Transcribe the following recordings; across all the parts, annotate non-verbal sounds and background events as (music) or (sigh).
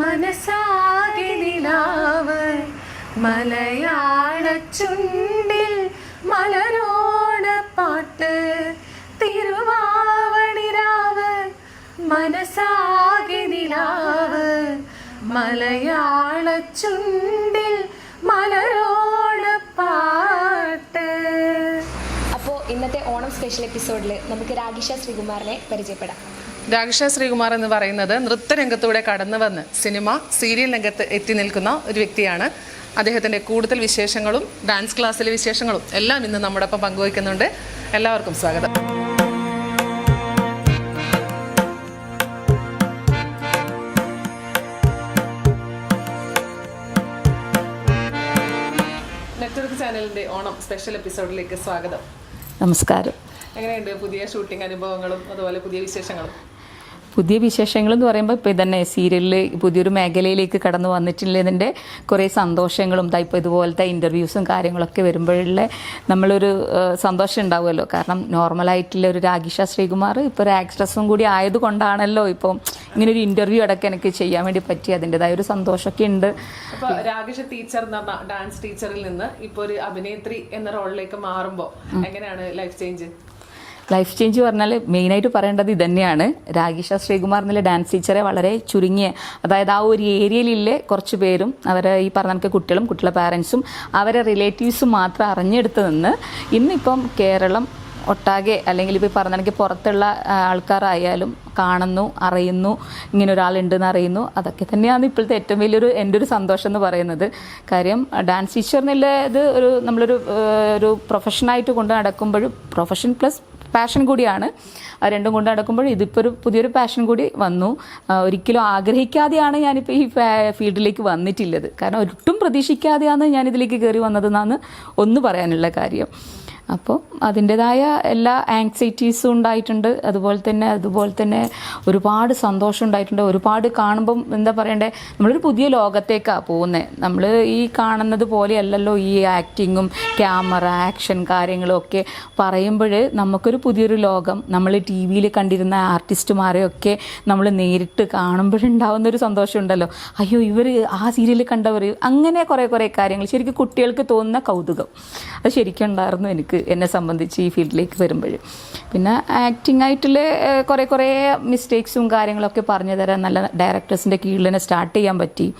മനസ്സാകെ നിലാവ്. മലയാള ചുണ്ടിൽ മലരോണ പാട്ട് തിരുവാവണിരാവ് മനസ്സാകെ നിലാവ്. മലയാള ചുണ്ടിൽ മലരോണ പാട്ട്. അപ്പോൾ ഇന്നത്തെ ഓണം സ്പെഷ്യൽ എപ്പിസോഡിൽ നമുക്ക് രാഗിഷ ശ്രീകുമാറിനെ പരിചയപ്പെടാം. രാകേഷ ശ്രീകുമാർ എന്ന് പറയുന്നത് നൃത്തരംഗത്തൂടെ കടന്നു വന്ന് സിനിമ സീരിയൽ രംഗത്ത് എത്തി നിൽക്കുന്ന ഒരു വ്യക്തിയാണ്. അദ്ദേഹത്തിന്റെ കൂടുതൽ വിശേഷങ്ങളും ഡാൻസ് ക്ലാസ്സിലെ വിശേഷങ്ങളും എല്ലാം ഇന്ന് നമ്മുടെ ഒപ്പം പങ്കുവയ്ക്കുന്നുണ്ട്. എല്ലാവർക്കും സ്വാഗതം. നെറ്റ്വർക്ക് ചാനലിന്റെ ഓണം സ്പെഷ്യൽ എപ്പിസോഡിലേക്ക് സ്വാഗതം. നമസ്കാരം. എങ്ങനെയുണ്ട്? പുതിയ ഷൂട്ടിംഗ് അനുഭവങ്ങളും അതുപോലെ പുതിയ വിശേഷങ്ങളും? പുതിയ വിശേഷങ്ങൾ എന്ന് പറയുമ്പോൾ ഇപ്പോൾ ഇതന്നെ സീരിയലിൽ പുതിയൊരു മേഖലയിലേക്ക് കടന്നു വന്നിട്ടുള്ളതിന്റെ കുറേ സന്തോഷങ്ങളും ഇപ്പോൾ ഇതുപോലത്തെ ഇന്റർവ്യൂസും കാര്യങ്ങളൊക്കെ വരുമ്പോഴുള്ള നമ്മളൊരു സന്തോഷം ഉണ്ടാവുമല്ലോ. കാരണം നോർമലായിട്ടുള്ള ഒരു രാഗിഷ ശ്രീകുമാർ ഇപ്പോൾ ഒരു ആക്ട്രസും കൂടി ആയതുകൊണ്ടാണല്ലോ ഇപ്പം ഇങ്ങനെ ഒരു ഇന്റർവ്യൂ അടക്കം എനിക്ക് ചെയ്യാൻ വേണ്ടി പറ്റി അതിന്റെതായ ഒരു സന്തോഷമൊക്കെ ഉണ്ട്. രാഗിഷ ടീച്ചർ ഡാൻസ് ടീച്ചറിൽ നിന്ന് ഇപ്പോൾ ഒരു അഭിനേത്രി എന്ന റോളിലേക്ക് മാറുമ്പോൾ എങ്ങനെയാണ് ലൈഫ് ചേഞ്ച് ലൈഫ് ചേഞ്ച് പറഞ്ഞാൽ മെയിനായിട്ട് പറയേണ്ടത് ഇതന്നെയാണ്. രാഗിഷ ശ്രീകുമാർ എന്നുള്ള ഡാൻസ് ടീച്ചറെ വളരെ ചുരുങ്ങിയ അതായത് ആ ഒരു ഏരിയയിലെ കുറച്ച് പേരും അവരെ ഈ പറഞ്ഞ കണക്ക് കുട്ടികളും കുട്ടികളുടെ പാരൻസും അവരെ റിലേറ്റീവ്സും മാത്രം അറിഞ്ഞെടുത്ത് നിന്ന് ഇന്നിപ്പം കേരളം ഒട്ടാകെ അല്ലെങ്കിൽ ഇപ്പോൾ പറഞ്ഞ കണക്ക് പുറത്തുള്ള ആൾക്കാരായാലും കാണുന്നു അറിയുന്നു ഇങ്ങനെ ഒരാളുണ്ടെന്ന് അറിയുന്നു. അതൊക്കെ തന്നെയാണ് ഇപ്പോഴത്തെ ഏറ്റവും വലിയൊരു എന്റെ ഒരു സന്തോഷം എന്ന് പറയുന്നത്. കാര്യം ഡാൻസ് ടീച്ചർ എന്നുള്ള ഇത് ഒരു നമ്മളൊരു ഒരു പ്രൊഫഷനായിട്ട് കൊണ്ട് നടക്കുമ്പോഴും പ്രൊഫഷൻ പ്ലസ് പാഷൻ കൂടിയാണ്. രണ്ടും കൊണ്ട് നടക്കുമ്പോൾ ഇതിപ്പോൾ ഒരു പുതിയൊരു പാഷൻ കൂടി വന്നു. ഒരിക്കലും ആഗ്രഹിക്കാതെയാണ് ഞാനിപ്പോൾ ഈ ഫീൽഡിലേക്ക് വന്നിട്ടുള്ളത്. കാരണം ഒട്ടും പ്രതീക്ഷിക്കാതെയാണ് ഞാൻ ഇതിലേക്ക് കയറി വന്നതെന്നാണ് ഒന്ന് പറയാനുള്ള കാര്യം. അപ്പോൾ അതിന്റെതായ എല്ലാ ആങ്സൈറ്റീസും ഉണ്ടായിട്ടുണ്ട്. അതുപോലെ തന്നെ അതുപോലെ തന്നെ ഒരുപാട് സന്തോഷം ഉണ്ടായിട്ടുണ്ട്. ഒരുപാട് കാണുമ്പം എന്താ പറയണ്ടേ നമ്മളൊരു പുതിയ ലോകത്തേക്കാണ് പോകുന്നത് നമ്മൾ ഈ കാണുന്നത് പോലെയല്ലല്ലോ ഈ ആക്ടിങ്ങും ക്യാമറ ആക്ഷൻ കാര്യങ്ങളും ഒക്കെ പറയുമ്പോൾ നമുക്കൊരു പുതിയൊരു ലോകം. നമ്മൾ ടി വിയിൽ കണ്ടിരുന്ന ആർട്ടിസ്റ്റുമാരെയൊക്കെ നമ്മൾ നേരിട്ട് കാണുമ്പോഴുണ്ടാവുന്ന ഒരു സന്തോഷമുണ്ടല്ലോ. അയ്യോ ഇവർ ആ സീരിയൽ കണ്ടവർ അങ്ങനെ കുറേ കുറേ കാര്യങ്ങൾ. ശരിക്കും കുട്ടികൾക്ക് തോന്നുന്ന കൗതുകം. അത് ശരിക്കും ഉണ്ടായിരുന്നു എനിക്ക്. എന്നെ സംബന്ധിച്ച് ഈ ഫീൽഡിലേക്ക് വരുമ്പോൾ പിന്നെ ആക്ടിംഗ് ആയിട്ടുള്ള കുറേ കുറേ മിസ്റ്റേക്സും കാര്യങ്ങളൊക്കെ പറഞ്ഞു തരാൻ നല്ല ഡയറക്ടേഴ്സിന്റെ കീഴിൽ തന്നെ സ്റ്റാർട്ട് ചെയ്യാൻ പറ്റി.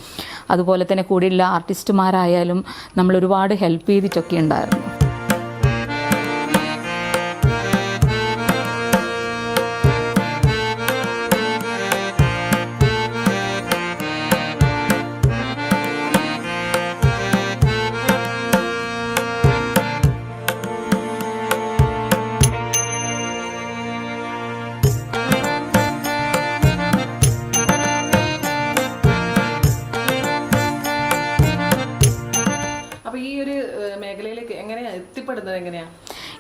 അതുപോലെ തന്നെ കൂടെയുള്ള ആർട്ടിസ്റ്റുമാരായാലും നമ്മൾ ഒരുപാട് ഹെൽപ്പ് ചെയ്തിട്ടൊക്കെ ഉണ്ടായിരുന്നു.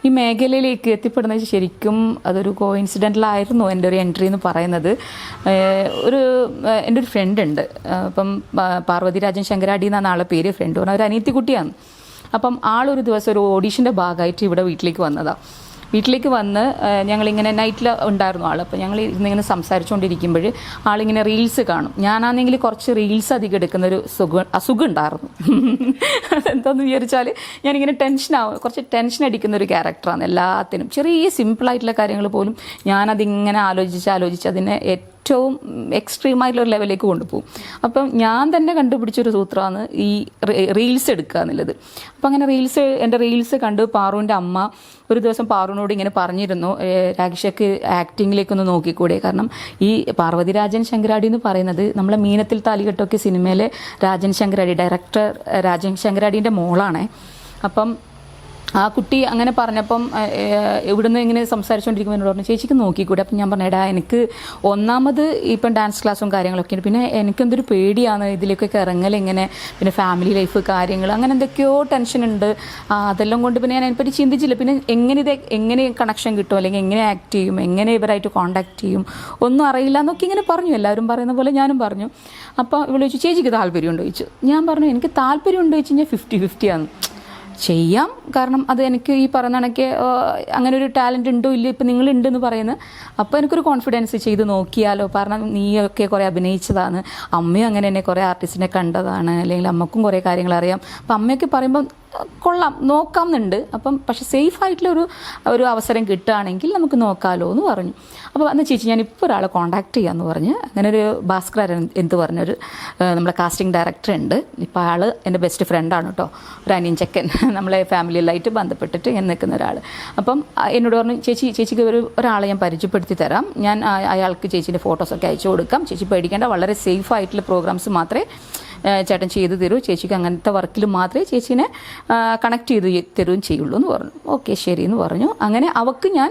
ഈ മേഖലയിലേക്ക് എത്തിപ്പെടുന്നത് ശരിക്കും അതൊരു കോയിൻസിഡന്റലായിരുന്നു എന്റെ ഒരു എൻട്രി എന്ന് പറയുന്നത്. ഒരു എന്റെ ഒരു ഫ്രണ്ട് ഉണ്ട്. അപ്പം പാർവതിരാജൻ പാർവതി രാജൻ ശങ്കരാടി എന്നാണ് ആളെ പേര്. ഫ്രണ്ട് പറഞ്ഞാൽ ഒരു അനിയത്തി കുട്ടിയാണ് അപ്പം ആളൊരു ദിവസം ഒരു ഓഡീഷന്റെ ഭാഗമായിട്ട് ഇവിടെ വീട്ടിലേക്ക് വന്നതാണ് വീട്ടിലേക്ക് വന്ന് ഞങ്ങളിങ്ങനെ നൈറ്റിൽ ഉണ്ടായിരുന്നു ആൾ അപ്പോൾ ഞങ്ങൾ ഇന്നിങ്ങനെ സംസാരിച്ചുകൊണ്ടിരിക്കുമ്പോൾ ആളിങ്ങനെ റീൽസ് കാണും. ഞാനാണെങ്കിൽ കുറച്ച് റീൽസ് അധികം എടുക്കുന്ന ഒരു സുഖം അസുഖം ഉണ്ടായിരുന്നു അതെന്താന്ന് വിചാരിച്ചാൽ ഞാനിങ്ങനെ ടെൻഷനാവും കുറച്ച് ടെൻഷൻ അടിക്കുന്ന ഒരു ക്യാരക്ടറാണ് എല്ലാത്തിനും. ചെറിയ സിമ്പിളായിട്ടുള്ള കാര്യങ്ങൾ പോലും ഞാനതിങ്ങനെ ആലോചിച്ച് ആലോചിച്ച് അതിനെ ഏറ്റവും എക്സ്ട്രീം ആയിട്ടുള്ള ഒരു ലെവലിലേക്ക് കൊണ്ടുപോകും. അപ്പം ഞാൻ തന്നെ കണ്ടുപിടിച്ചൊരു സൂത്രമാണ് ഈ റീൽസ് എടുക്കുക എന്നുള്ളത്. അപ്പം അങ്ങനെ റീൽസ് എന്റെ റീൽസ് കണ്ട് പാറുവിന്റെ അമ്മ ഒരു ദിവസം പാറുവിനോട് ഇങ്ങനെ പറഞ്ഞിരുന്നു "ഏഹ് രാഗിഷക്ക് ആക്ടിങ്ങിലേക്കൊന്ന് നോക്കിക്കൂടെ? കാരണം ഈ പാർവതി രാജൻ ശങ്കരാടി എന്ന് പറയുന്നത് നമ്മളെ മീനത്തിൽ താലികെട്ടൊക്കെ സിനിമയിലെ രാജൻ ശങ്കരാടി ഡയറക്ടർ രാജൻ ശങ്കരാടിന്റെ മോളാണേ. അപ്പം ആ കുട്ടി അങ്ങനെ പറഞ്ഞപ്പം ഇവിടുന്ന് ഇങ്ങനെ സംസാരിച്ചുകൊണ്ടിരിക്കുമ്പോൾ എന്നോട് പറഞ്ഞു ചേച്ചിക്ക് നോക്കിക്കൂടെ? അപ്പം ഞാൻ പറഞ്ഞേടാ എനിക്ക് ഒന്നാമത് ഇപ്പം ഡാൻസ് ക്ലാസ്സും കാര്യങ്ങളൊക്കെ ഉണ്ട് പിന്നെ എനിക്കെന്തൊരു പേടിയാണ് ഇതിലേക്കൊക്കെ ഇറങ്ങൽ ഇങ്ങനെ പിന്നെ ഫാമിലി ലൈഫ് കാര്യങ്ങൾ അങ്ങനെ എന്തൊക്കെയോ ടെൻഷൻ ഉണ്ട്. അതെല്ലാം കൊണ്ട് പിന്നെ ഞാൻ അതിനെപ്പറ്റി ചിന്തിച്ചില്ല. പിന്നെ എങ്ങനെ ഇത് എങ്ങനെ കണക്ഷൻ കിട്ടും? അല്ലെങ്കിൽ എങ്ങനെ ആക്ട് ചെയ്യും? എങ്ങനെ ഇവരായിട്ട് കോണ്ടാക്ട് ചെയ്യും? ഒന്നും അറിയില്ല എന്നൊക്കെ ഇങ്ങനെ പറഞ്ഞു. എല്ലാവരും പറയുന്ന പോലെ ഞാനും പറഞ്ഞു. അപ്പോൾ ഇവിടെ ചോദിച്ചു ചേച്ചിക്ക് താല്പര്യമുണ്ടോ? ചോദിച്ചു. ഞാൻ പറഞ്ഞു എനിക്ക് താല്പര്യമുണ്ടോ? ചോദിച്ചു കഴിഞ്ഞാൽ ഫിഫ്റ്റി ഫിഫ്റ്റിയാണ് ചെയ്യാം. കാരണം അത് എനിക്ക് ഈ പറയുന്ന കണക്ക് അങ്ങനെ ഒരു ടാലന്റ് ഉണ്ടോ ഇല്ല ഇപ്പം നിങ്ങളുണ്ടെന്ന് പറയുന്നത്. അപ്പോൾ എനിക്കൊരു കോൺഫിഡൻസ് ചെയ്ത് നോക്കിയാലോ. കാരണം നീയൊക്കെ കുറേ അഭിനയിച്ചതാണ്. അമ്മയും അങ്ങനെ തന്നെ കുറേ ആർട്ടിസ്റ്റിനെ കണ്ടതാണ്. അല്ലെങ്കിൽ അമ്മക്കും കുറേ കാര്യങ്ങൾ അറിയാം. അപ്പം അമ്മയൊക്കെ പറയുമ്പം കൊള്ളാം നോക്കാം എന്നുണ്ട് അപ്പം പക്ഷെ സേഫ് ആയിട്ടുള്ള ഒരു ഒരു അവസരം കിട്ടുകയാണെങ്കിൽ നമുക്ക് നോക്കാമല്ലോ എന്ന് പറഞ്ഞു. അപ്പോൾ അന്ന് ചേച്ചി ഞാൻ ഇപ്പോൾ ഒരാളെ കോൺടാക്ട് ചെയ്യാമെന്ന് പറഞ്ഞ് അങ്ങനെ ഒരു ഭാസ്കർ എന്ത് പറഞ്ഞൊരു നമ്മുടെ കാസ്റ്റിംഗ് ഡയറക്ടർ ഉണ്ട്. ഇപ്പോൾ ആൾ എന്റെ ബെസ്റ്റ് ഫ്രണ്ടാണ് കേട്ടോ ഒരു അനിയൻ ചെക്കൻ. (laughs) നമ്മളെ ഫാമിലിയിലായിട്ട് ബന്ധപ്പെട്ടിട്ട് ഇങ്ങനെ നിൽക്കുന്ന ഒരാൾ അപ്പം എന്നോട് പറഞ്ഞു ചേച്ചി ചേച്ചിക്ക് ഒരു ഒരാളെ ഞാൻ പരിചയപ്പെടുത്തി തരാം. ഞാൻ അയാൾക്ക് ചേച്ചീന്റെ ഫോട്ടോസൊക്കെ അയച്ചു കൊടുക്കാം. ചേച്ചി പേടിക്കേണ്ട വളരെ സേഫ് ആയിട്ടുള്ള പ്രോഗ്രാംസ് മാത്രമേ ചേട്ടൻ ചെയ്തു തരൂ. ചേച്ചിക്ക് അങ്ങനത്തെ വർക്കിൽ മാത്രമേ ചേച്ചീനെ കണക്ട് ചെയ്ത് തരുകയും ചെയ്യുള്ളൂ എന്ന് പറഞ്ഞു. ഓക്കെ ശരി എന്ന് പറഞ്ഞു. അങ്ങനെ അവൾക്ക് ഞാൻ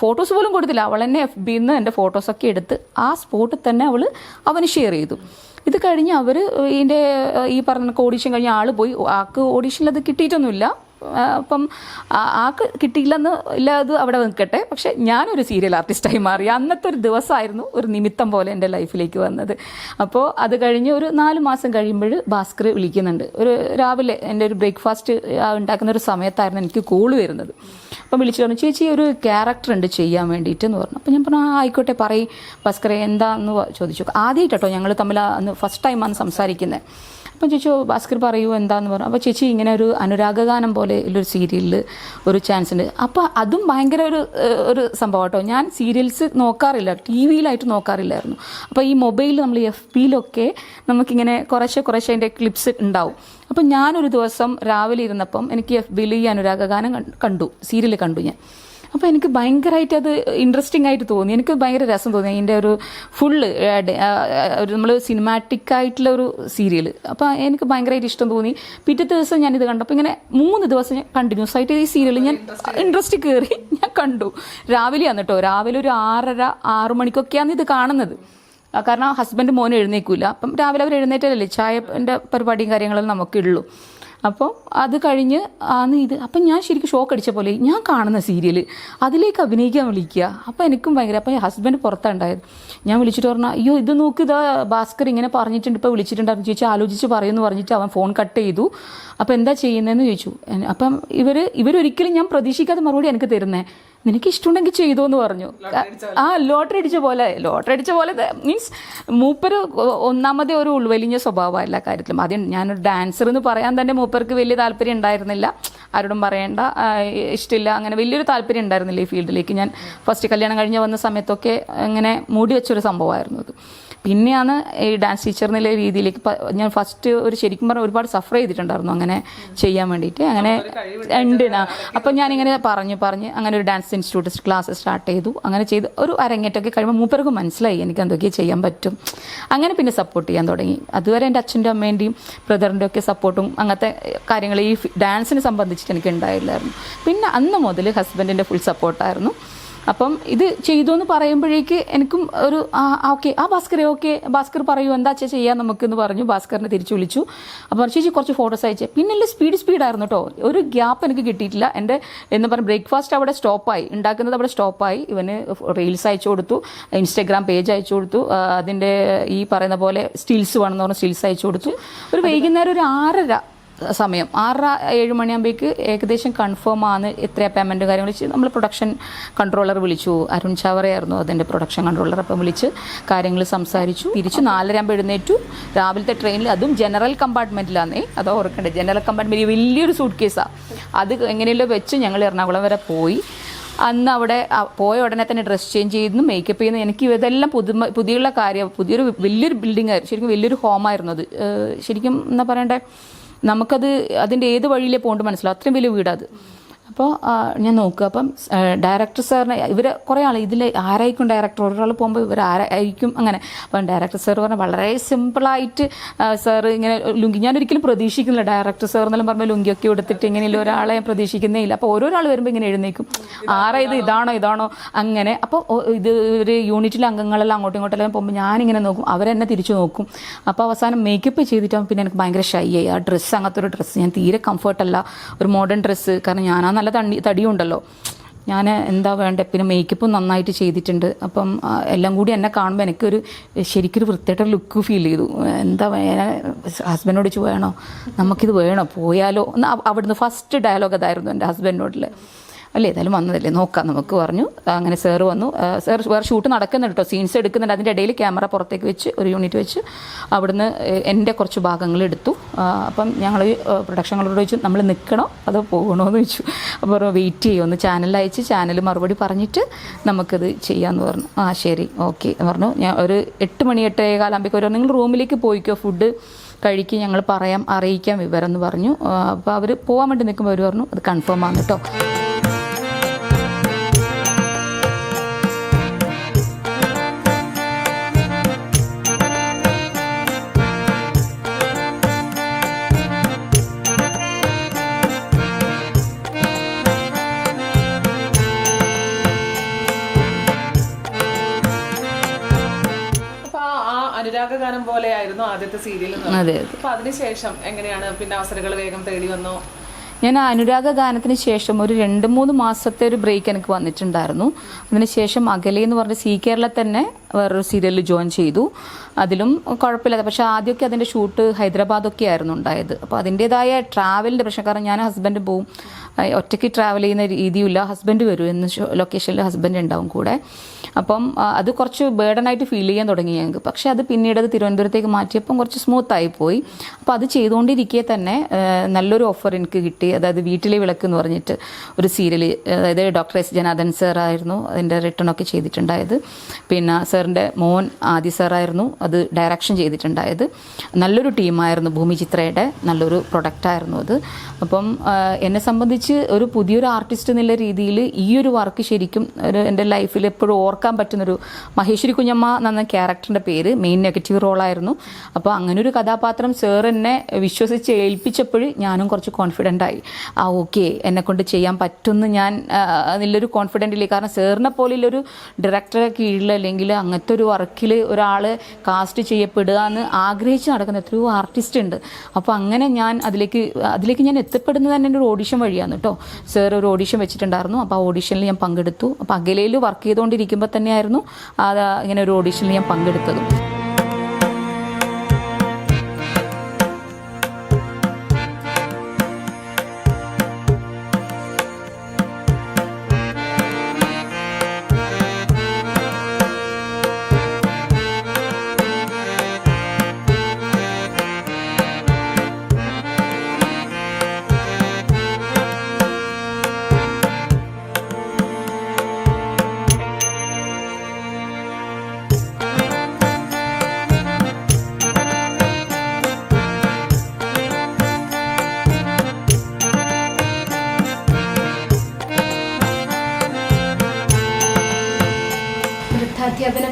ഫോട്ടോസ് പോലും കൊടുത്തില്ല. അവൾ തന്നെ എഫ് ബിയിൽ നിന്ന് എന്റെ ഫോട്ടോസൊക്കെ എടുത്ത് ആ സ്പോട്ടിൽ തന്നെ അവൾ അവന് ഷെയർ ചെയ്തു. ഇത് കഴിഞ്ഞ് അവർ ഇതിന്റെ ഈ പറഞ്ഞ ഓഡീഷൻ കഴിഞ്ഞ ആൾ പോയി. ആൾക്ക് ഓഡീഷനിൽ അത് കിട്ടിയിട്ടൊന്നുമില്ല. അപ്പം ആക്ക് കിട്ടിയില്ലെന്ന് ഇല്ല അത് അവിടെ നിൽക്കട്ടെ. പക്ഷെ ഞാനൊരു സീരിയൽ ആർട്ടിസ്റ്റായി മാറി. അന്നത്തെ ഒരു ദിവസമായിരുന്നു ഒരു നിമിത്തം പോലെ എന്റെ ലൈഫിലേക്ക് വന്നത്. അപ്പോൾ അത് കഴിഞ്ഞ് ഒരു നാല് മാസം കഴിയുമ്പോൾ ഭാസ്കർ വിളിക്കുന്നുണ്ട്. ഒരു രാവിലെ എന്റെ ഒരു ബ്രേക്ക്ഫാസ്റ്റ് ഉണ്ടാക്കുന്ന ഒരു സമയത്തായിരുന്നു എനിക്ക് കോൾ വരുന്നത്. അപ്പം വിളിച്ചു പറഞ്ഞു ചേച്ചി ഒരു ക്യാരക്ടർ ഉണ്ട് ചെയ്യാൻ വേണ്ടിയിട്ട് എന്ന് പറഞ്ഞു. അപ്പം ഞാൻ പറഞ്ഞു ആ ആയിക്കോട്ടെ പറയും. ഭാസ്കറെ എന്താന്ന് ചോദിച്ചു. ആദ്യമായിട്ടോ ഞങ്ങൾ തമ്മിൽ അന്ന് ഫസ്റ്റ് ടൈമാണ് സംസാരിക്കുന്നത് അപ്പം ചേച്ചി ഭാസ്കർ പറയൂ എന്താന്ന് പറഞ്ഞു. അപ്പോൾ ചേച്ചി ഇങ്ങനെ ഒരു അനുരാഗഗാനം പോലെ ഉള്ളൊരു സീരിയലിൽ ഒരു ചാൻസ് ഉണ്ട്. അപ്പോൾ അതും ഭയങ്കര ഒരു ഒരു സംഭവം കേട്ടോ. ഞാൻ സീരിയൽസ് നോക്കാറില്ല ടി വിയിലായിട്ട് നോക്കാറില്ലായിരുന്നു. അപ്പോൾ ഈ മൊബൈലിൽ നമ്മൾ എഫ് പിയിലൊക്കെ നമുക്കിങ്ങനെ കുറേശ്ശെ കുറേശ്ശെ അതിന്റെ ക്ലിപ്സ് ഉണ്ടാവും. അപ്പം ഞാനൊരു ദിവസം രാവിലെ ഇരുന്നപ്പം എനിക്ക് എഫ് ബിയിൽ ഈ അനുരാഗഗാനം കണ്ടു സീരിയൽ കണ്ടു ഞാൻ. അപ്പോൾ എനിക്ക് ഭയങ്കരമായിട്ട് അത് ഇൻട്രസ്റ്റിംഗ് ആയിട്ട് തോന്നി. എനിക്ക് ഭയങ്കര രസം തോന്നി. അതിന്റെ ഒരു ഫുള്ള് ഒരു നമ്മൾ സിനിമാറ്റിക് ആയിട്ടുള്ള ഒരു സീരിയൽ അപ്പോൾ എനിക്ക് ഭയങ്കരമായിട്ട് ഇഷ്ടം തോന്നി. പിറ്റത്തെ ദിവസം ഞാൻ ഇത് കണ്ടപ്പോൾ ഇങ്ങനെ മൂന്ന് ദിവസം ഞാൻ കണ്ടിന്യൂസ് ആയിട്ട് ഈ സീരിയൽ ഞാൻ ഇൻട്രസ്റ്റ് കയറി (laughs) ഞാൻ കണ്ടു. രാവിലെയാണ് കേട്ടോ രാവിലെ ഒരു ആറര ആറു മണിക്കൊക്കെയാണ് ഇത് കാണുന്നത്. കാരണം ഹസ്ബൻഡ് മോനെ എഴുന്നേക്കൂല. അപ്പം രാവിലെ അവർ എഴുന്നേറ്റല്ലേ ചായന്റെ പരിപാടിയും കാര്യങ്ങളും നമുക്കുള്ളൂ. അപ്പോൾ അത് കഴിഞ്ഞ് ആണ് ഇത് അപ്പം ഞാൻ ശരിക്കും ഷോക്ക് അടിച്ച പോലെ ഞാൻ കാണുന്ന സീരിയൽ അതിലേക്ക് അഭിനയിക്കാൻ വിളിക്കുക. അപ്പോൾ എനിക്കും ഭയങ്കര അപ്പം ഹസ്ബൻഡ് പുറത്തുണ്ടായത് ഞാൻ വിളിച്ചിട്ട് പറഞ്ഞാൽ അയ്യോ ഇത് നോക്ക് ഇതാ ഭാസ്കർ ഇങ്ങനെ പറഞ്ഞിട്ടുണ്ട് ഇപ്പോൾ വിളിച്ചിട്ടുണ്ടായിരുന്നു. ചോദിച്ചാൽ ആലോചിച്ച് പറയുമെന്ന് പറഞ്ഞിട്ട് അവൻ ഫോൺ കട്ട് ചെയ്തു. അപ്പോൾ എന്താ ചെയ്യുന്നതെന്ന് ചോദിച്ചു. അപ്പം ഇവർ ഇവരൊരിക്കലും ഞാൻ പ്രതീക്ഷിക്കാത്ത മറുപടി എനിക്ക് തരുന്നേ. നിനക്ക് ഇഷ്ടമുണ്ടെങ്കിൽ ചെയ്തോ എന്ന് പറഞ്ഞു ആ ലോട്ടറി അടിച്ച പോലെ. ലോട്ടറി അടിച്ച പോലെ മീൻസ് മൂപ്പർ ഒന്നാമതേ ഒരു ഉൾവലിഞ്ഞ സ്വഭാവമാണ് എല്ലാ കാര്യത്തിലും. ആദ്യം ഞാനൊരു ഡാൻസർ എന്ന് പറയാൻ തന്നെ മൂപ്പർക്ക് വലിയ താല്പര്യം ഉണ്ടായിരുന്നില്ല. ആരോടും പറയേണ്ട ഇഷ്ടമില്ല അങ്ങനെ വലിയൊരു താല്പര്യം ഉണ്ടായിരുന്നില്ല ഈ ഫീൽഡിലേക്ക്. ഞാൻ ഫസ്റ്റ് കല്യാണം കഴിഞ്ഞ് വന്ന സമയത്തൊക്കെ അങ്ങനെ മൂടി വെച്ചൊരു സംഭവമായിരുന്നു അത്. പിന്നെയാണ് ഈ ഡാൻസ് ടീച്ചർ എന്നുള്ള രീതിയിലേക്ക് ഞാൻ ഫസ്റ്റ് ഒരു ശരിക്കും പറഞ്ഞാൽ ഒരുപാട് സഫർ ചെയ്തിട്ടുണ്ടായിരുന്നു അങ്ങനെ ചെയ്യാൻ വേണ്ടിയിട്ട്. അങ്ങനെ ഉണ്ട്. അപ്പം ഞാനിങ്ങനെ പറഞ്ഞു പറഞ്ഞ്. അങ്ങനെ ഒരു ഡാൻസ് ഇൻസ്റ്റിറ്റ്യൂട്ട് ക്ലാസ് സ്റ്റാർട്ട് ചെയ്തു. അങ്ങനെ ചെയ്ത് ഒരു അരങ്ങേറ്റമൊക്കെ കഴിയുമ്പോൾ മൂപ്പർക്ക് മനസ്സിലായി എനിക്ക് എന്തൊക്കെയാണ് ചെയ്യാൻ പറ്റും. അങ്ങനെ പിന്നെ സപ്പോർട്ട് ചെയ്യാൻ തുടങ്ങി. അതുവരെ എന്റെ അച്ഛന്റെ അമ്മേന്റെയും ബ്രദറിന്റെ ഒക്കെ സപ്പോർട്ടും അങ്ങനത്തെ കാര്യങ്ങൾ ഈ ഡാൻസിനെ സംബന്ധിച്ചിട്ട് എനിക്ക് ഉണ്ടായില്ലായിരുന്നു. പിന്നെ അന്ന് മുതൽ ഹസ്ബൻഡിന്റെ ഫുൾ സപ്പോർട്ടായിരുന്നു അപ്പം ഇത് ചെയ്തു എന്ന് പറയുമ്പോഴേക്ക് എനിക്കും ഒരു ഓക്കെ ആ ഭാസ്കർ ഓക്കെ ഭാസ്കർ പറയൂ എന്താ വെച്ചാൽ ചെയ്യാൻ നമുക്ക് എന്ന് പറഞ്ഞു ഭാസ്കറിനെ തിരിച്ചു വിളിച്ചു. അപ്പോൾ ചേച്ചി കുറച്ച് ഫോട്ടോസ് അയച്ചേ. പിന്നെ സ്പീഡ് സ്പീഡായിരുന്നു കേട്ടോ ഒരു ഗ്യാപ്പ് എനിക്ക് കിട്ടിയിട്ടില്ല. എന്റെ എന്ന് പറഞ്ഞ ബ്രേക്ക്ഫാസ്റ്റ് അവിടെ സ്റ്റോപ്പായി ഉണ്ടാക്കുന്നത് അവിടെ സ്റ്റോപ്പായി ഇവന് റീൽസ് അയച്ചു കൊടുത്തു ഇൻസ്റ്റാഗ്രാം പേജ് അയച്ചു കൊടുത്തു ആ, അതിന്റെ ഈ പറയുന്ന പോലെ സ്റ്റിൽസ് വേണമെന്ന് പറഞ്ഞ സ്റ്റിൽസ് അയച്ചു കൊടുത്തു. ഒരു വൈകുന്നേരം ഒരു ആറര സമയം. ആറര ഏഴ് മണിയാകുമ്പോഴേക്ക് ഏകദേശം കൺഫേം ആണ് എത്ര പേയ്മെന്റ് കാര്യങ്ങൾ വെച്ച് നമ്മൾ പ്രൊഡക്ഷൻ കൺട്രോളർ വിളിച്ചു. അരുൺ ചാവറയായിരുന്നു അതിന്റെ പ്രൊഡക്ഷൻ കൺട്രോളർ അപ്പം വിളിച്ച് കാര്യങ്ങൾ സംസാരിച്ചു. തിരിച്ച് നാലരയാകുമ്പോൾ എഴുന്നേറ്റു. രാവിലത്തെ ട്രെയിനിൽ അതും ജനറൽ കമ്പാർട്ട്മെന്റിലാന്നേ അതോ ഓർക്കണ്ടേ ജനറൽ കമ്പാർട്ട്മെന്റ് വലിയൊരു സൂട്ട് കേസാണ് അത് എങ്ങനെയല്ലോ വെച്ച് ഞങ്ങൾ എറണാകുളം വരെ പോയി. അന്ന് അവിടെ പോയ ഉടനെ തന്നെ ഡ്രസ്സ് ചേഞ്ച് ചെയ്യുന്നു മേക്കപ്പ് ചെയ്യുന്നു എനിക്ക് ഇതെല്ലാം പുതുമ പുതിയുള്ള കാര്യം പുതിയൊരു വലിയൊരു ബിൽഡിംഗ് ആയിരുന്നു. ശരിക്കും വലിയൊരു ഹോമായിരുന്നു അത്. ശരിക്കും എന്താ പറയണ്ടേ? നമുക്കത് അതിന്റെ ഏത് വഴിയിലേ പോകേണ്ട മനസ്സിലാവും. അത്രയും വലിയ വീടത് അപ്പോൾ ഞാൻ നോക്കുക. അപ്പം ഡയറക്ടർ സാറിനെ ഇവർ കുറേ ആൾ ഇതിൽ ആരായിരിക്കും ഡയറക്ടർ ഒരാൾ പോകുമ്പോൾ ഇവർ ആരായിരിക്കും? അങ്ങനെ. അപ്പം ഡയറക്ടർ സാർ പറഞ്ഞാൽ വളരെ സിമ്പിളായിട്ട് സാർ ഇങ്ങനെ ലുങ്കി. ഞാൻ ഒരിക്കലും പ്രതീക്ഷിക്കുന്നില്ല ഡയറക്ടർ സാർ എന്നെല്ലാം പറഞ്ഞാൽ ലുങ്കിയൊക്കെ എടുത്തിട്ട് ഇങ്ങനെയുള്ള ഒരാളെ ഞാൻ പ്രതീക്ഷിക്കുന്നേ ഇല്ല. അപ്പോൾ ഓരോരാൾ വരുമ്പോൾ ഇങ്ങനെ എഴുന്നേക്കും ആരാ ഇത്? ഇതാണോ? ഇതാണോ? അങ്ങനെ. അപ്പോൾ ഇത് ഒരു യൂണിറ്റിലെ അംഗങ്ങളെല്ലാം അങ്ങോട്ടും ഇങ്ങോട്ടെല്ലാം പോകുമ്പോൾ ഞാനിങ്ങനെ നോക്കും. അവരെന്നെ തിരിച്ചു നോക്കും. അപ്പോൾ അവസാനം മേക്കപ്പ് ചെയ്തിട്ടാകുമ്പോൾ പിന്നെ എനിക്ക് ഭയങ്കര ഷൈ ആയി. ആ ഡ്രസ്സ് അങ്ങനത്തെ ഒരു ഡ്രസ്സ് ഞാൻ തീരെ കംഫർട്ടല്ല ഒരു മോഡേൺ ഡ്രസ്സ് കാരണം ഞാനാ നല്ല തടി തടിയുണ്ടല്ലോ. ഞാൻ എന്താ വേണ്ട? പിന്നെ മേക്കപ്പും നന്നായിട്ട് ചെയ്തിട്ടുണ്ട്. അപ്പം എല്ലാം കൂടി എന്നെ കാണുമ്പോൾ എനിക്കൊരു ശരിക്കൊരു വൃത്തിയായിട്ടൊരു ലുക്ക് ഫീൽ ചെയ്തു. എന്താ ഹസ്ബൻഡിനോട് വേണോ? നമുക്കിത് വേണോ? പോയാലോ? അവിടുന്ന് ഫസ്റ്റ് ഡയലോഗ് അതായിരുന്നു എന്റെ ഹസ്ബൻഡിനോടിൽ അല്ലേ ഏതായാലും വന്നതല്ലേ നോക്കാം നമുക്ക് പറഞ്ഞു. അങ്ങനെ സാറ് വന്നു. സാർ വേറെ ഷൂട്ട് നടക്കുന്നുണ്ട് കേട്ടോ സീൻസ് എടുക്കുന്നുണ്ട്. അതിന്റെ ഇടയിൽ ക്യാമറ പുറത്തേക്ക് വെച്ച് ഒരു യൂണിറ്റ് വെച്ച് അവിടുന്ന് എന്റെ കുറച്ച് ഭാഗങ്ങൾ എടുത്തു. അപ്പം ഞങ്ങൾ പ്രൊഡക്ഷനുകളോട് ചോദിച്ചു നമ്മൾ നിൽക്കണോ? അതോ പോകണോ എന്ന് ചോദിച്ചു അപ്പോൾ വെയിറ്റ് ചെയ്യുമോ ഒന്ന് ചാനൽ അയച്ച് ചാനൽ മറുപടി പറഞ്ഞിട്ട് നമുക്കത് ചെയ്യാമെന്ന് പറഞ്ഞു. ആ ശരി ഓക്കെ പറഞ്ഞു. ഞാൻ ഒരു എട്ട് മണി എട്ടേ കാലാകുമ്പോൾ ഒരു നിങ്ങൾ റൂമിലേക്ക് പോയിക്കോ ഫുഡ് കഴിക്കും ഞങ്ങൾ പറയാം അറിയിക്കാം വിവരം എന്ന് പറഞ്ഞു. അപ്പോൾ അവർ പോകാൻ വേണ്ടി നിൽക്കുമ്പോൾ അവർ പറഞ്ഞു അത് കൺഫേം ആണ് കേട്ടോ ഗാനം പോലെയായിരുന്നു ആദ്യത്തെ സീരിയൽ അതെ അപ്പൊ അതിനുശേഷം എങ്ങനെയാണ് പിന്നെ അവസരങ്ങൾ വേഗം തേടി വന്നു? ഞാൻ അനുരാഗ ഗാനത്തിന് ശേഷം ഒരു രണ്ട് മൂന്ന് മാസത്തെ ഒരു ബ്രേക്ക് എനിക്ക് വന്നിട്ടുണ്ടായിരുന്നു. അതിനുശേഷം അകലെ എന്ന് പറഞ്ഞ സി കേരള തന്നെ വേറൊരു സീരിയലിൽ ജോയിൻ ചെയ്തു. അതിലും കുഴപ്പമില്ലാതെ പക്ഷെ ആദ്യമൊക്കെ അതിന്റെ ഷൂട്ട് ഹൈദരാബാദൊക്കെ ആയിരുന്നു ഉണ്ടായത്. അപ്പോൾ അതിന്റെതായ ട്രാവലിന്റെ പ്രശ്നം. കാരണം ഞാൻ ഹസ്ബൻഡ് പോവും. ഒറ്റയ്ക്ക് ട്രാവൽ ചെയ്യുന്ന രീതിയില്ല. ഹസ്ബൻഡ് വരും എന്ന് ലൊക്കേഷനിൽ ഹസ്ബൻഡ് ഉണ്ടാവും കൂടെ. അപ്പം അത് കുറച്ച് ബേർഡനായിട്ട് ഫീൽ ചെയ്യാൻ തുടങ്ങി ഞങ്ങൾക്ക് പക്ഷേ അത് പിന്നീട് അത് തിരുവനന്തപുരത്തേക്ക് മാറ്റിയപ്പം കുറച്ച് സ്മൂത്ത് പോയി. അപ്പോൾ അത് ചെയ്തുകൊണ്ടിരിക്കെ തന്നെ നല്ലൊരു ഓഫർ എനിക്ക് കിട്ടി. അതായത് വീട്ടിലെ വിളക്ക് എന്ന് പറഞ്ഞിട്ട് ഒരു സീരിയൽ അതായത് ഡോക്ടർ എസ് ജനാർദ്ദൻ സാറായിരുന്നു അതിന്റെ റിട്ടേൺ ഒക്കെ ചെയ്തിട്ടുണ്ടായത്. പിന്നെ സാറിന്റെ മോൻ ആദി സാറായിരുന്നു അത് ഡയറക്ഷൻ ചെയ്തിട്ടുണ്ടായത്. നല്ലൊരു ടീമായിരുന്നു ഭൂമി ചിത്രയുടെ നല്ലൊരു പ്രൊഡക്റ്റായിരുന്നു അത്. അപ്പം എന്നെ സംബന്ധിച്ച് ഒരു പുതിയൊരു ആർട്ടിസ്റ്റ് എന്നുള്ള രീതിയിൽ ഈ ഒരു വർക്ക് ശരിക്കും ഒരു എന്റെ ലൈഫിൽ എപ്പോഴും ഓർക്കാൻ പറ്റുന്നൊരു മഹേശ്വരി കുഞ്ഞമ്മ എന്ന ക്യാരക്ടറിന്റെ പേര് മെയിൻ നെഗറ്റീവ് റോളായിരുന്നു അപ്പോൾ അങ്ങനെ ഒരു കഥാപാത്രം സർ എന്നെ വിശ്വസിച്ച് ഏൽപ്പിച്ചപ്പോൾ ഞാനും കുറച്ച് കോൺഫിഡന്റ് ആയി. ആ ഓക്കെ എന്നെ കൊണ്ട് ചെയ്യാൻ പറ്റുമെന്ന് ഞാൻ നല്ലൊരു അതിലൊരു കോൺഫിഡന്റ് ഇല്ലേ? കാരണം സാറിനെ പോലെയുള്ളൊരു ഡയറക്ടറെ കീഴിൽ അല്ലെങ്കിൽ അങ്ങനത്തെ ഒരു വർക്കിൽ ഒരാൾ കാസ്റ്റ് ചെയ്യപ്പെടുക എന്ന് ആഗ്രഹിച്ച് നടക്കുന്ന എത്രയോ ആർട്ടിസ്റ്റ് ഉണ്ട്. അപ്പോൾ അങ്ങനെ ഞാൻ അതിലേക്ക് അതിലേക്ക് ഞാൻ എത്തപ്പെടുന്നത് തന്നെ ഒരു ഓഡിഷൻ വഴിയാണ്. കേട്ടോ സർ ഒരു ഓഡിഷൻ വെച്ചിട്ടുണ്ടായിരുന്നു. അപ്പോൾ ആ ഓഡിഷനിൽ ഞാൻ പങ്കെടുത്തു. അപ്പോൾ അകലയിൽ വർക്ക് ചെയ്തുകൊണ്ടിരിക്കുമ്പോൾ തന്നെയായിരുന്നു അത് ഇങ്ങനെ ഒരു ഓഡിഷനിൽ ഞാൻ പങ്കെടുത്തതും.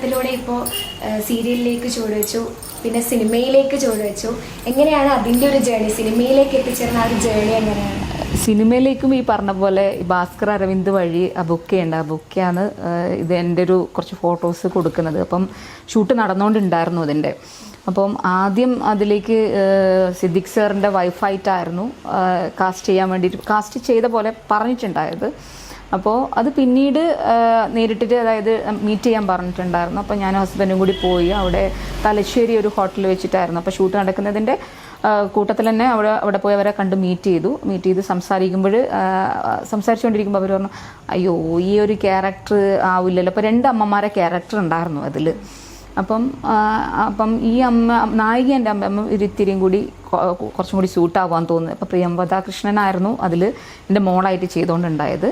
നൃത്താധ്യാപനത്തിലൂടെ ഇപ്പോൾ സീരിയലിലേക്ക് ചുവടുവെച്ചു പിന്നെ സിനിമയിലേക്ക് ചുവടുവെച്ചു എങ്ങനെയാണ് അതിന്റെ ഒരു ജേണി? സിനിമയിലേക്ക് എത്തിച്ചേർന്ന ആ ഒരു ജേണി എങ്ങനെയാണ്? സിനിമയിലേക്കും ഈ പറഞ്ഞ പോലെ ഭാസ്കർ അരവിന്ദ് വഴി ആ അബുക്കയാണ് ഇത് എന്റെ ഒരു കുറച്ച് ഫോട്ടോസ് കൊടുക്കുന്നത്. അപ്പം ഷൂട്ട് നടന്നുകൊണ്ടുണ്ടായിരുന്നു അതിന്റെ അപ്പം ആദ്യം അതിലേക്ക് സിദ്ദിഖ് സാറിന്റെ വൈഫായിട്ടായിരുന്നു കാസ്റ്റ് ചെയ്യാൻ വേണ്ടിയിട്ട് കാസ്റ്റ് ചെയ്ത പോലെ പറഞ്ഞിട്ടുണ്ടായത്. അപ്പോൾ അത് പിന്നീട് നേരിട്ടിട്ട് അതായത് മീറ്റ് ചെയ്യാൻ പറഞ്ഞിട്ടുണ്ടായിരുന്നു. അപ്പോൾ ഞാൻ ഹസ്ബൻഡും കൂടി പോയി അവിടെ തലശ്ശേരി ഒരു ഹോട്ടലിൽ വെച്ചിട്ടായിരുന്നു. അപ്പോൾ ഷൂട്ട് നടക്കുന്നതിന്റെ കൂട്ടത്തിൽ തന്നെ അവിടെ അവിടെ പോയി അവരെ കണ്ട് മീറ്റ് ചെയ്തു. മീറ്റ് ചെയ്ത് സംസാരിക്കുമ്പോൾ സംസാരിച്ചുകൊണ്ടിരിക്കുമ്പോൾ അവർ പറഞ്ഞു അയ്യോ ഈ ഒരു ക്യാരക്ടർ ആവില്ലല്ലോ. അപ്പോൾ രണ്ട് അമ്മമാരെ ക്യാരക്ടർ ഉണ്ടായിരുന്നു അതിൽ അപ്പം അപ്പം ഈ അമ്മ നായിക എന്റെ അമ്മ ഒരു ഇത്തിരിയും കൂടി കുറച്ചും കൂടി സൂട്ടാവാൻ തോന്നുന്നു. അപ്പോൾ പ്രിയംവദ കൃഷ്ണനായിരുന്നു അതിൽ എന്റെ മോളായിട്ട് ചെയ്തുകൊണ്ടുണ്ടായത്.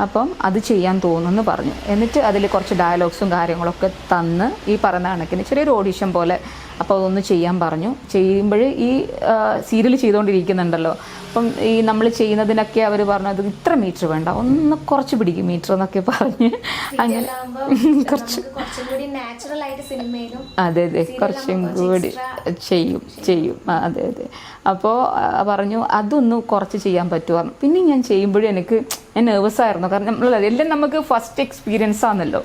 അപ്പം അത് ചെയ്യാൻ തോന്നുന്നു പറഞ്ഞു. എന്നിട്ട് അതിൽ കുറച്ച് ഡയലോഗ്സും കാര്യങ്ങളൊക്കെ തന്ന് ഈ പറയുന്ന കണക്കിന് ചെറിയൊരു ഓഡിഷൻ പോലെ അപ്പോൾ അതൊന്ന് ചെയ്യാൻ പറഞ്ഞു. ചെയ്യുമ്പോൾ ഈ സീരിയൽ ചെയ്തുകൊണ്ടിരിക്കുന്നുണ്ടല്ലോ അപ്പം ഈ നമ്മൾ ചെയ്യുന്നതിനൊക്കെ അവർ പറഞ്ഞത് ഇത്ര മീറ്റർ വേണ്ട. ഒന്ന് കുറച്ച് പിടിക്കും മീറ്റർ എന്നൊക്കെ പറഞ്ഞ് അങ്ങനെ (laughs) കുറച്ച് അതെ അതെ. കുറച്ചും കൂടി ചെയ്യും ചെയ്യും. അതെ അതെ. അപ്പോൾ പറഞ്ഞു അതൊന്ന് കുറച്ച് ചെയ്യാൻ പറ്റുമോ പിന്നെ ഞാൻ ചെയ്യുമ്പോഴും എനിക്ക് ഞാൻ നെർവസ് ആയിരുന്നു. കാരണം നമ്മൾ എല്ലാം നമുക്ക് ഫസ്റ്റ് എക്സ്പീരിയൻസ് ആണല്ലോ.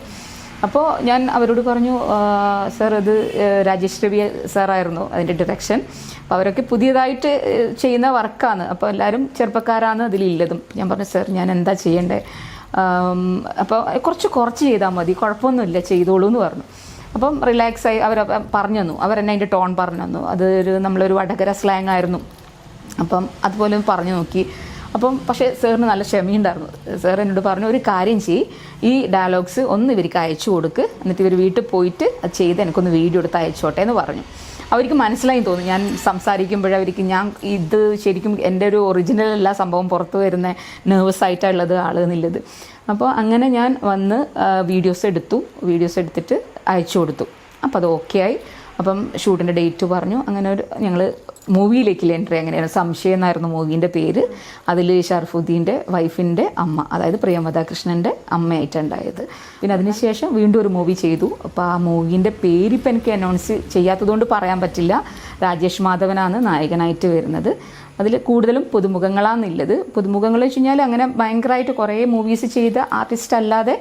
അപ്പോൾ ഞാൻ അവരോട് പറഞ്ഞു സർ ഇത് രാജേഷ് രവി സാറായിരുന്നു അതിന്റെ ഡിറക്ഷൻ അപ്പോൾ അവരൊക്കെ പുതിയതായിട്ട് ചെയ്യുന്ന വർക്കാണ് അപ്പോൾ എല്ലാവരും ചെറുപ്പക്കാരാണ് അതിലുള്ളതും. ഞാൻ പറഞ്ഞു സർ ഞാൻ എന്താ ചെയ്യേണ്ടത് അപ്പോൾ കുറച്ച് കുറച്ച് ചെയ്താൽ മതി കുഴപ്പമൊന്നുമില്ല ചെയ്തോളൂ എന്ന് പറഞ്ഞു. അപ്പം റിലാക്സ് ആയി അവർ പറഞ്ഞു തന്നു. അവരെന്നെ അതിന്റെ ടോൺ പറഞ്ഞു തന്നു. അതൊരു നമ്മളൊരു വടകര സ്ലാങ് ആയിരുന്നു. അപ്പം അതുപോലെ പറഞ്ഞു നോക്കി. അപ്പം പക്ഷേ സാറിന് നല്ല ക്ഷമയുണ്ടായിരുന്നു. സാർ എന്നോട് പറഞ്ഞു ഒരു കാര്യം ചെയ്യ്. ഈ ഡയലോഗ്സ് ഒന്ന് ഇവർക്ക് അയച്ചു കൊടുക്ക്. എന്നിട്ട് ഇവർ വീട്ടിൽ പോയിട്ട് അത് ചെയ്ത് എനിക്കൊന്ന് വീഡിയോ എടുത്ത് അയച്ചോട്ടെ എന്ന് പറഞ്ഞു. അവർക്ക് മനസ്സിലായി തോന്നി ഞാൻ സംസാരിക്കുമ്പോൾ അവർക്ക് ഞാൻ ഇത് ശരിക്കും എന്റെ ഒരു ഒറിജിനൽ അല്ല സംഭവം പുറത്ത് വരുന്ന നെർവസ് ആയിട്ടുള്ളത് ആൾ എന്നുള്ളത്. അപ്പോൾ അങ്ങനെ ഞാൻ വന്ന് വീഡിയോസ് എടുത്തു. വീഡിയോസ് എടുത്തിട്ട് അയച്ചു കൊടുത്തു. അപ്പോൾ അത് ഓക്കെ ആയി. അപ്പം ഷൂട്ടിന്റെ ഡേറ്റ് പറഞ്ഞു. അങ്ങനെ ഒരു ഞങ്ങൾ മൂവിയിലേക്കുള്ള എൻട്രി അങ്ങനെയാണ് സംശയം എന്നായിരുന്നു മൂവീന്റെ പേര്. അതിൽ ഷർഫുദ്ദീന്റെ വൈഫിന്റെ അമ്മ അതായത് പ്രിയമതാകൃഷ്ണന്റെ അമ്മയായിട്ടുണ്ടായത് പിന്നെ അതിനുശേഷം വീണ്ടും ഒരു മൂവി ചെയ്തു. അപ്പോൾ ആ മൂവീന്റെ പേരിപ്പോൾ എനിക്ക് അനൗൺസ് ചെയ്യാത്തതുകൊണ്ട് പറയാൻ പറ്റില്ല. രാജേഷ് മാധവനാണ് നായകനായിട്ട് വരുന്നത്. അതിൽ കൂടുതലും പുതുമുഖങ്ങളാണെന്നുള്ളത് പുതുമുഖങ്ങൾ വെച്ച് കഴിഞ്ഞാൽ അങ്ങനെ ഭയങ്കരമായിട്ട് കുറേ മൂവീസ് ചെയ്ത ആർട്ടിസ്റ്റ് അല്ലാതെ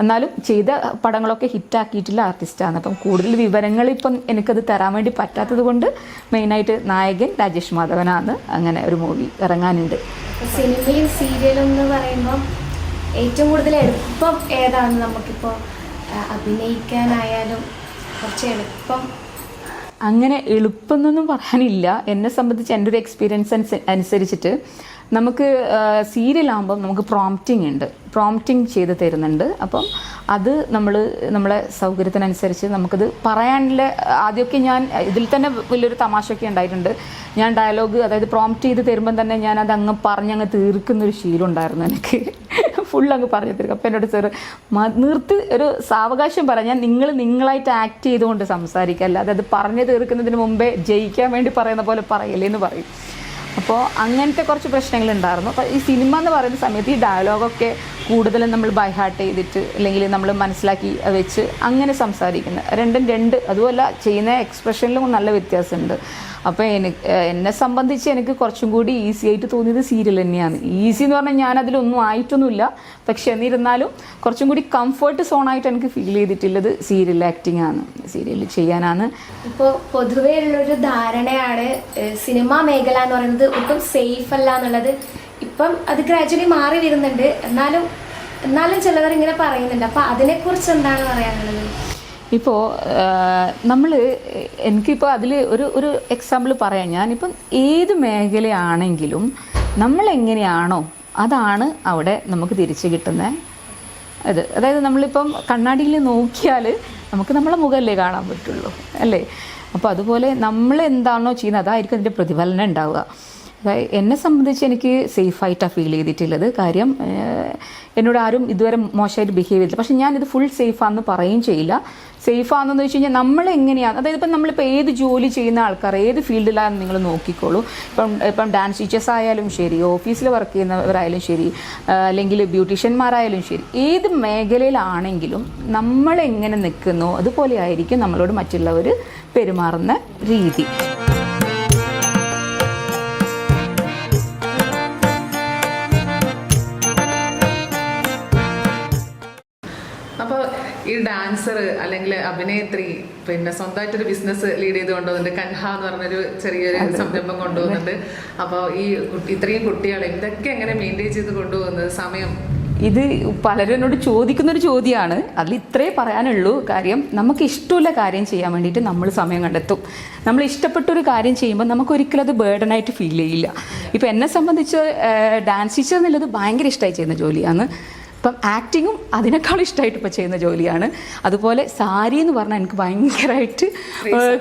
എന്നാലും ചെയ്ത പടങ്ങളൊക്കെ ഹിറ്റാക്കിയിട്ടുള്ള ആർട്ടിസ്റ്റാണ്. അപ്പം കൂടുതൽ വിവരങ്ങൾ ഇപ്പം എനിക്കത് തരാൻ വേണ്ടി പറ്റാത്തത് കൊണ്ട് മെയിനായിട്ട് നായകൻ രാജേഷ് മാധവനാണ് അങ്ങനെ ഒരു മൂവി ഇറങ്ങാനുണ്ട്. സിനിമയും സീരിയലും എന്ന് പറയുമ്പം ഏറ്റവും കൂടുതൽ എളുപ്പം ഏതാണ് നമുക്കിപ്പോൾ അഭിനയിക്കാനായാലും കുറച്ച് എളുപ്പം? അങ്ങനെ എളുപ്പമെന്നൊന്നും പറയാനില്ല. എന്നെ സംബന്ധിച്ച് എന്റെ ഒരു എക്സ്പീരിയൻസ് അനുസരിച്ചിട്ട് നമുക്ക് സീരിയലാകുമ്പം നമുക്ക് പ്രോംപ്റ്റിംഗ് ഉണ്ട്. പ്രോംപ്റ്റിംഗ് ചെയ്ത് തരുന്നുണ്ട്. അപ്പം അത് നമ്മൾ നമ്മളെ സൗകര്യത്തിനനുസരിച്ച് നമുക്കത് പറയാനുള്ള ആദ്യമൊക്കെ ഞാൻ ഇതിൽ തന്നെ വലിയൊരു തമാശയൊക്കെ ഉണ്ടായിട്ടുണ്ട്. ഞാൻ ഡയലോഗ് അതായത് പ്രോംപ്റ്റ് ചെയ്ത് തരുമ്പം തന്നെ ഞാൻ അത് അങ്ങ് പറഞ്ഞങ്ങ് തീർക്കുന്നൊരു ശീലം ഉണ്ടായിരുന്നു എനിക്ക്. ഫുൾ അങ്ങ് പറഞ്ഞു തീർക്കും. അപ്പം എന്നോട് സാറ് നിർത്തി ഒരു സാവകാശം പറയാം നിങ്ങൾ നിങ്ങളായിട്ട് ആക്ട് ചെയ്തുകൊണ്ട് സംസാരിക്കുക. അല്ലാതെ അത് പറഞ്ഞു തീർക്കുന്നതിന് മുമ്പേ ജയിക്കാൻ വേണ്ടി പറയുന്ന പോലെ പറയില്ലേ എന്ന് പറയും. അപ്പോൾ അങ്ങനത്തെ കുറച്ച് പ്രശ്നങ്ങൾ ഉണ്ടായിരുന്നു അപ്പോൾ ഈ സിനിമ എന്ന് പറയുന്ന സമയത്ത് ഈ ഡയലോഗൊക്കെ കൂടുതലും നമ്മൾ ബൈ ഹാർട്ട് ചെയ്തിട്ട് അല്ലെങ്കിൽ നമ്മൾ മനസ്സിലാക്കി വെച്ച് അങ്ങനെ സംസാരിക്കുന്നത്. രണ്ടും രണ്ട് അതുമല്ല ചെയ്യുന്ന എക്സ്പ്രഷനിലും നല്ല വ്യത്യാസമുണ്ട്. അപ്പോൾ എനിക്ക് എന്നെ സംബന്ധിച്ച് എനിക്ക് കുറച്ചും കൂടി ഈസി ആയിട്ട് തോന്നിയത് സീരിയൽ തന്നെയാണ്. ഈസി എന്ന് പറഞ്ഞാൽ ഞാൻ അതിലൊന്നും ആയിട്ടൊന്നുമില്ല. പക്ഷെ എന്നിരുന്നാലും കുറച്ചും കൂടി കംഫർട്ട് സോണായിട്ട് എനിക്ക് ഫീൽ ചെയ്തിട്ടുള്ളത് സീരിയൽ ആക്ടിങ് ആണ്. സീരിയൽ ചെയ്യാനാണ്. ഇപ്പോൾ പൊതുവേ ഉള്ളൊരു ധാരണയാണ് സിനിമാ മേഖല എന്ന് പറയുന്നത് ഒട്ടും സേഫ് അല്ല എന്നുള്ളത് ഇപ്പം അത് ഗ്രാജുവലി മാറി വരുന്നുണ്ട്. എന്നാലും എന്നാലും ചിലവർ ഇങ്ങനെ പറയുന്നുണ്ട്. അപ്പം അതിനെക്കുറിച്ച് എന്താണ് പറയാനുള്ളത്? ഇപ്പോൾ നമ്മൾ എനിക്കിപ്പോൾ അതിൽ ഒരു ഒരു എക്സാമ്പിൾ പറയാം. ഞാനിപ്പം ഏത് മേഖലയാണെങ്കിലും നമ്മളെങ്ങനെയാണോ അതാണ് അവിടെ നമുക്ക് തിരിച്ചു കിട്ടുന്നത് അത് അതായത് നമ്മളിപ്പം കണ്ണാടിയിൽ നോക്കിയാൽ നമുക്ക് നമ്മളെ മുഖമല്ലേ കാണാൻ പറ്റുള്ളൂ അല്ലേ? അപ്പോൾ അതുപോലെ നമ്മൾ എന്താണോ ചെയ്യുന്നത് അതായിരിക്കും അതിന്റെ പ്രതിഫലനം ഉണ്ടാവുക. എന്നെ സംബന്ധിച്ച് എനിക്ക് സേഫായിട്ടാണ് ഫീൽ ചെയ്തിട്ടുള്ളത്. കാര്യം എന്നോട് ആരും ഇതുവരെ മോശമായിട്ട് ബിഹേവ് ചെയ്തില്ല പക്ഷെ ഞാനിത് ഫുൾ സേഫാന്ന് പറയുകയും ചെയ്യില്ല. സേഫാണെന്ന് വെച്ച് കഴിഞ്ഞാൽ നമ്മൾ എങ്ങനെയാണ് അതായത് ഇപ്പം നമ്മളിപ്പോൾ ഏത് ജോലി ചെയ്യുന്ന ആൾക്കാർ ഏത് ഫീൽഡിലാണെന്ന് നിങ്ങൾ നോക്കിക്കോളൂ. ഇപ്പം ഇപ്പം ഡാൻസ് ടീച്ചേഴ്സ് ആയാലും ശരി ഓഫീസിൽ വർക്ക് ചെയ്യുന്നവരായാലും ശരി അല്ലെങ്കിൽ ബ്യൂട്ടീഷ്യന്മാരായാലും ശരി ഏത് മേഖലയിലാണെങ്കിലും നമ്മൾ എങ്ങനെ നിൽക്കുന്നോ അതുപോലെ ആയിരിക്കും നമ്മളോട് മറ്റുള്ളവർ പെരുമാറുന്ന രീതി. ഈ ഡാൻസർ അല്ലെങ്കിൽ അഭിനേത്രി പിന്നെ സ്വന്തമായിട്ടൊരു ബിസിനസ് ലീഡ് ചെയ്ത് കൊണ്ടുപോകുന്നുണ്ട് കൻഹ എന്ന് പറഞ്ഞൊരു ചെറിയൊരു സംരംഭം കൊണ്ടുപോകുന്നുണ്ട് അപ്പോൾ ഈ ഇത്രയും കുട്ടികളെ ഇതൊക്കെ എങ്ങനെ മെയിന്റെയിൻ ചെയ്ത് കൊണ്ടുപോകുന്നത്? സമയം? ഇത് പലരും എന്നോട് ചോദിക്കുന്നൊരു ചോദ്യമാണ് അതിൽ ഇത്രേ പറയാനുള്ളൂ. കാര്യം നമുക്ക് ഇഷ്ടമുള്ള കാര്യം ചെയ്യാൻ വേണ്ടിയിട്ട് നമ്മൾ സമയം കണ്ടെത്തും. നമ്മൾ ഇഷ്ടപ്പെട്ട ഒരു കാര്യം ചെയ്യുമ്പോൾ നമുക്ക് ഒരിക്കലും അത് ബേർഡനായിട്ട് ഫീൽ ചെയ്യില്ല. ഇപ്പം എന്നെ സംബന്ധിച്ച് ഡാൻസ് ടീച്ചർ എന്നുള്ളത് ഭയങ്കര ഇഷ്ടമായി ചെയ്യുന്ന ജോലിയാണ്. ഇപ്പം ആക്ടിങ്ങും അതിനേക്കാൾ ഇഷ്ടമായിട്ട് ഇപ്പം ചെയ്യുന്ന ജോലിയാണ്. അതുപോലെ സാരി എന്ന് പറഞ്ഞാൽ എനിക്ക് ഭയങ്കരമായിട്ട്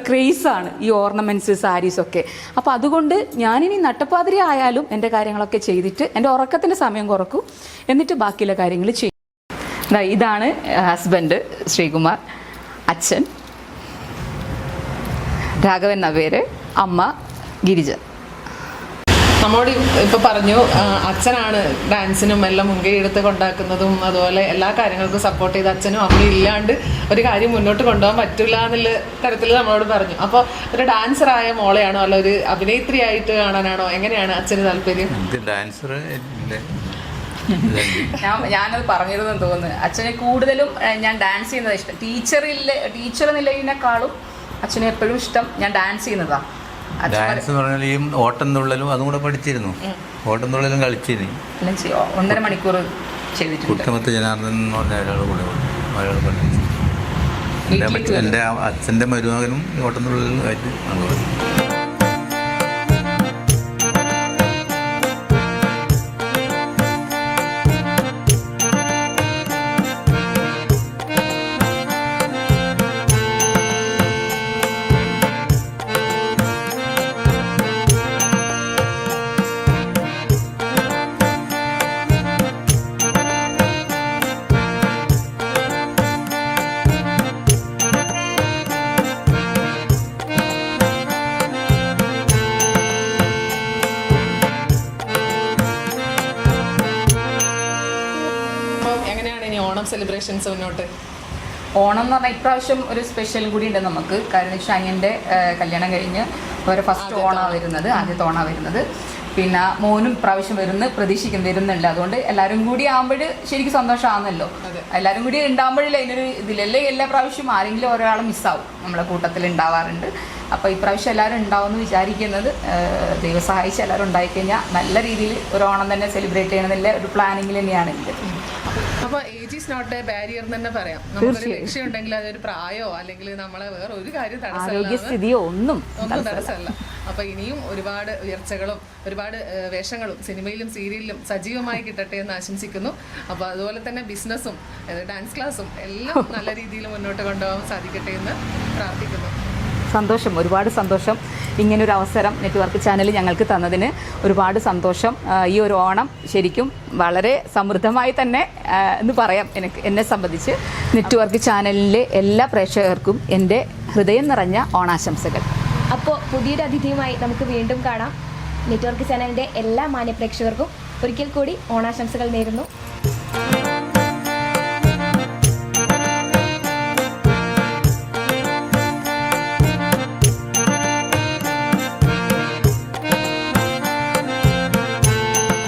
ക്രേസാണ് ഈ ഓർണമെന്റ്സ് സാരീസൊക്കെ അപ്പോൾ അതുകൊണ്ട് ഞാനിനി നട്ടപ്പാതിരി ആയാലും എന്റെ കാര്യങ്ങളൊക്കെ ചെയ്തിട്ട് എന്റെ ഉറക്കത്തിന്റെ സമയം കുറക്കും. എന്നിട്ട് ബാക്കിയുള്ള കാര്യങ്ങൾ ചെയ്യും. ഇതാണ് ഹസ്ബൻഡ് ശ്രീകുമാർ അച്ഛൻ രാഘവൻ നവേര് അമ്മ ഗിരിജ. നമ്മോട് ഇപ്പൊ പറഞ്ഞു അച്ഛനാണ് ഡാൻസിനും എല്ലാം മുൻകൈ എടുത്ത് കൊണ്ടാക്കുന്നതും അതുപോലെ എല്ലാ കാര്യങ്ങൾക്കും സപ്പോർട്ട് ചെയ്ത് അച്ഛനും അമ്മയും ഇല്ലാണ്ട് ഒരു കാര്യം മുന്നോട്ട് കൊണ്ടുപോകാൻ പറ്റില്ല എന്നുള്ള തരത്തിൽ നമ്മളോട് പറഞ്ഞു. അപ്പോൾ ഒരു ഡാൻസറായ മോളെയാണോ അല്ല ഒരു അഭിനേത്രി ആയിട്ട് കാണാനാണോ? എങ്ങനെയാണ് അച്ഛന് താല്പര്യം? ഡാൻസർ ഞാൻ ഞാനത് പറഞ്ഞിരുന്നു തോന്നുന്നു. അച്ഛനെ കൂടുതലും ഞാൻ ഡാൻസ് ചെയ്യുന്നത് ഇഷ്ടം. ടീച്ചറില്ല ടീച്ചർ നിലയിനേക്കാളും അച്ഛനെ എപ്പോഴും ഇഷ്ടം ഞാൻ ഡാൻസ് ചെയ്യുന്നതാ. അച്ഛൻ ഡാൻസ് പറഞ്ഞാൽ ഈ ഓട്ടം തുള്ളലും അതും കൂടെ പഠിച്ചിരുന്നു. ഓട്ടം തുള്ളലും കളിച്ചിരുന്നു ഒന്നര മണിക്കൂർ ചെയ്തിട്ടുണ്ട്. കുട്ടമത്ത് ജനാർദ്ദൻ എന്ന് പറഞ്ഞ ഒരാൾ കൂടെ ഉണ്ട്. പഠിച്ചു എന്റെ അച്ഛന്റെ മരുമകനും ഓട്ടത്തിനുള്ളിൽ ആയിട്ട് ഞങ്ങൾ ഓണം എന്ന് പറഞ്ഞാൽ ഇപ്രാവശ്യം ഒരു സ്പെഷ്യൽ കൂടി ഉണ്ട് നമുക്ക്. കാരണം വെച്ചാൽ അനിയന്റെ കല്യാണം കഴിഞ്ഞ് അവരെ ഫസ്റ്റ് ഓണാണ് വരുന്നത് ആദ്യത്തെ ഓണാണ് വരുന്നത്. പിന്നെ മോനും പ്രാവശ്യം വരുന്ന പ്രതീക്ഷിക്കും വരുന്നുണ്ട്. അതുകൊണ്ട് എല്ലാവരും കൂടി ആകുമ്പോൾ ശരിക്കും സന്തോഷമാണല്ലോ. എല്ലാവരും കൂടി ഉണ്ടാകുമ്പോഴല്ലേ അതിനൊരു ഇതിലല്ലേ എല്ലാ പ്രാവശ്യവും ആരെങ്കിലും ഒരാൾ മിസ്സാവും നമ്മളെ കൂട്ടത്തിൽ ഉണ്ടാവാറുണ്ട്. അപ്പോൾ ഇപ്രാവശ്യം എല്ലാവരും ഉണ്ടാവും എന്ന് വിചാരിക്കുന്നത് ദൈവസഹായിച്ച് ദൈവം സഹായിച്ച് എല്ലാവരും ഉണ്ടായിക്കഴിഞ്ഞാൽ നല്ല രീതിയിൽ ഒരു ഓണം തന്നെ സെലിബ്രേറ്റ് ചെയ്യണമെന്നുള്ള ഒരു പ്ലാനിങ്ങിൽ തന്നെയാണ് ഇത് അപ്പൊ age is not a barrier തന്നെ പറയാം. നമുക്കൊരു ലക്ഷ്യം ഉണ്ടെങ്കിൽ അതൊരു പ്രായോ അല്ലെങ്കിൽ നമ്മളെ വേറെ ഒരു കാര്യം തടസ്സമല്ല ആരോഗ്യസ്ഥിതിയോ ഒന്നും ഒന്നും തടസ്സമല്ല. അപ്പൊ ഇനിയും ഒരുപാട് ഉയർച്ചകളും ഒരുപാട് വേഷങ്ങളും സിനിമയിലും സീരിയലിലും സജീവമായി കിട്ടട്ടെ എന്ന് ആശംസിക്കുന്നു. അപ്പൊ അതുപോലെ തന്നെ ബിസിനസ്സും ഡാൻസ് ക്ലാസ്സും എല്ലാം (laughs) നല്ല രീതിയിൽ മുന്നോട്ട് കൊണ്ടുപോകാൻ സാധിക്കട്ടെ എന്ന് പ്രാർത്ഥിക്കുന്നു. സന്തോഷം ഒരുപാട് സന്തോഷം. ഇങ്ങനൊരു അവസരം നെറ്റ്വർക്ക് ചാനൽ ഞങ്ങൾക്ക് തന്നതിന് ഒരുപാട് സന്തോഷം. ഈ ഒരു ഓണം ശരിക്കും വളരെ സമൃദ്ധമായി തന്നെ എന്ന് പറയാം എനിക്ക് എന്നെ സംബന്ധിച്ച്. നെറ്റ്വർക്ക് ചാനലിലെ എല്ലാ പ്രേക്ഷകർക്കും എന്റെ ഹൃദയം നിറഞ്ഞ ഓണാശംസകൾ. അപ്പോൾ പുതിയൊരു അതിഥിയുമായി നമുക്ക് വീണ്ടും കാണാം. നെറ്റ്വർക്ക് ചാനലിന്റെ എല്ലാ മാന്യപ്രേക്ഷകർക്കും ഒരിക്കൽ കൂടി ഓണാശംസകൾ നേരുന്നു.